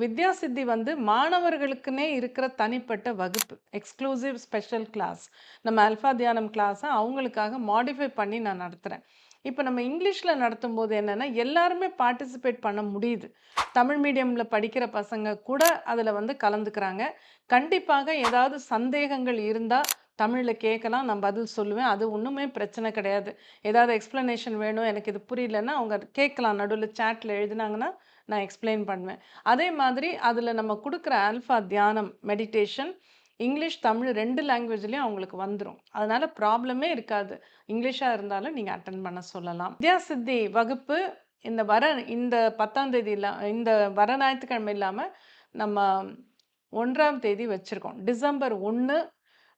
வித்யா சித்தி வந்து மாணவர்களுக்குன்னே இருக்கிற தனிப்பட்ட வகுப்பு எக்ஸ்க்ளூசிவ் ஸ்பெஷல் கிளாஸ் நம்ம அல்ஃபா தியானம் கிளாஸை அவங்களுக்காக மாடிஃபை பண்ணி நான் நடத்துகிறேன் இப்போ நம்ம இங்கிலீஷில் நடத்தும் போது என்னென்னா எல்லாருமே பார்ட்டிசிபேட் பண்ண முடியுது. தமிழ் மீடியமில் படிக்கிற பசங்க கூட அதில் வந்து கலந்துக்கிறாங்க. கண்டிப்பாக ஏதாவது சந்தேகங்கள் இருந்தால் தமிழில் கேட்கலாம் நான் பதில் சொல்லுவேன். அது ஒன்றுமே பிரச்சனை கிடையாது. ஏதாவது எக்ஸ்ப்ளனேஷன் வேணும் எனக்கு இது புரியலன்னா அவங்க கேட்கலாம். நடுவில் சேட்டில் எழுதினாங்கன்னா நான் எக்ஸ்பிளைன் பண்ணுவேன். அதே மாதிரி அதில் நம்ம கொடுக்குற ஆல்ஃபா தியானம் மெடிடேஷன் இங்கிலீஷ் தமிழ் ரெண்டு லாங்குவேஜ்லேயும் அவங்களுக்கு வந்துடும் அதனால் ப்ராப்ளமே இருக்காது. இங்கிலீஷாக இருந்தாலும் நீங்கள் அட்டன் பண்ண சொல்லலாம். வித்யாசித்தி வகுப்பு இந்த வர இந்த பத்தாம் தேதி இல்லா இந்த வர ஞாயிற்றுக்கிழமை இல்லாமல் நம்ம ஒன்றாம் தேதி வச்சுருக்கோம். டிசம்பர் ஒன்று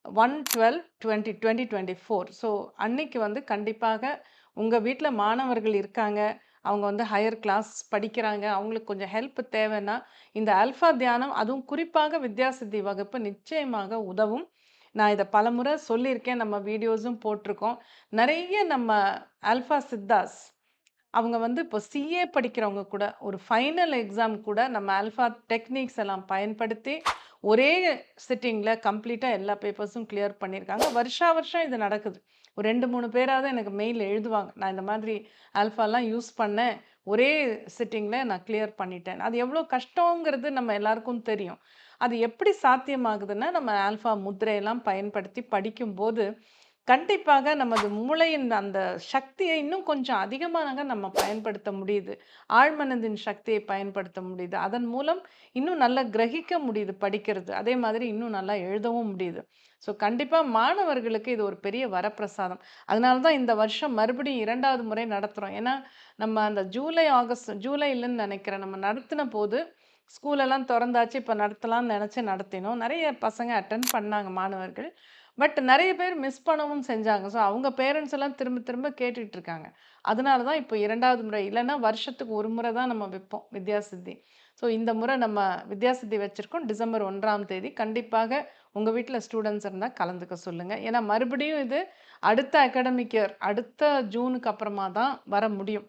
one twelve twenty twenty twenty four so அன்னைக்கு வந்து கண்டிப்பாக உங்கள் வீட்டில் மாணவர்கள் இருக்காங்க. அவங்க வந்து ஹையர் கிளாஸ் படிக்கிறாங்க. அவங்களுக்கு கொஞ்சம் ஹெல்ப் தேவைன்னா இந்த அல்ஃபா தியானம் அதுவும் குறிப்பாக வித்யாசித்தி வகுப்பு நிச்சயமாக உதவும். நான் இதை பலமுறை சொல்லியிருக்கேன். நம்ம வீடியோஸும் போட்டிருக்கோம். நிறைய நம்ம அல்ஃபா சித்தாஸ் அவங்க வந்து இப்போ சிஏ படிக்கிறவங்க கூட ஒரு ஃபைனல் எக்ஸாம் கூட நம்ம ஆல்ஃபா டெக்னிக்ஸ் எல்லாம் பயன்படுத்தி ஒரே சிட்டிங்கில் கம்ப்ளீட்டாக எல்லா பேப்பர்ஸும் கிளியர் பண்ணியிருக்காங்க. வருஷா வருஷம் இது நடக்குது. ஒரு ரெண்டு மூணு பேராவது எனக்கு மெயில் எழுதுவாங்க. நான் இந்த மாதிரி ஆல்ஃபாலாம் யூஸ் பண்ணேன் ஒரே சிட்டிங்கில் நான் கிளியர் பண்ணிட்டேன். அது எவ்வளோ கஷ்டங்கிறது நம்ம எல்லாருக்கும் தெரியும். அது எப்படி சாத்தியமாகுதுன்னா நம்ம ஆல்ஃபா முத்திரையெல்லாம் பயன்படுத்தி படிக்கும்போது கண்டிப்பாக நமது மூளையின் அந்த சக்தியை இன்னும் கொஞ்சம் அதிகமாக நம்ம பயன்படுத்த முடியுது. ஆழ்மனதின் சக்தியை பயன்படுத்த முடியுது. அதன் மூலம் இன்னும் நல்லா கிரகிக்க முடியுது படிக்கிறது. அதே மாதிரி இன்னும் நல்லா எழுதவும் முடியுது. ஸோ கண்டிப்பாக மாணவர்களுக்கு இது ஒரு பெரிய வரப்பிரசாதம். அதனால தான் இந்த வருஷம் மறுபடியும் இரண்டாவது முறை நடத்துகிறோம் ஏன்னா நம்ம அந்த ஜூலை ஆகஸ்ட் ஜூலைலன்னு நினைக்கிறேன் நம்ம நடத்தின போது ஸ்கூலெல்லாம் திறந்தாச்சு இப்போ நடத்தலாம்னு நினச்சி நடத்தினோம். நிறைய பசங்க அட்டன் பண்ணாங்க மாணவர்கள். பட் நிறைய பேர் மிஸ் பண்ணவும் செஞ்சாங்க. ஸோ அவங்க பேரண்ட்ஸ் எல்லாம் திரும்ப திரும்ப கேட்டுட்டு இருக்காங்க. அதனால தான் இப்போ இரண்டாவது முறை இல்லைன்னா வருஷத்துக்கு ஒரு முறை தான் நம்ம வைப்போம் வித்யாசித்தி. ஸோ இந்த முறை நம்ம வித்யாசித்தி வச்சுருக்கோம். டிசம்பர் ஒன்றாம் தேதி. கண்டிப்பாக உங்கள் வீட்டில் ஸ்டூடெண்ட்ஸ் இருந்தால் கலந்துக்க சொல்லுங்கள் ஏன்னா மறுபடியும் இது அடுத்த அகாடமிக் இயர் அடுத்த ஜூனுக்கு அப்புறமா தான் வர முடியும்.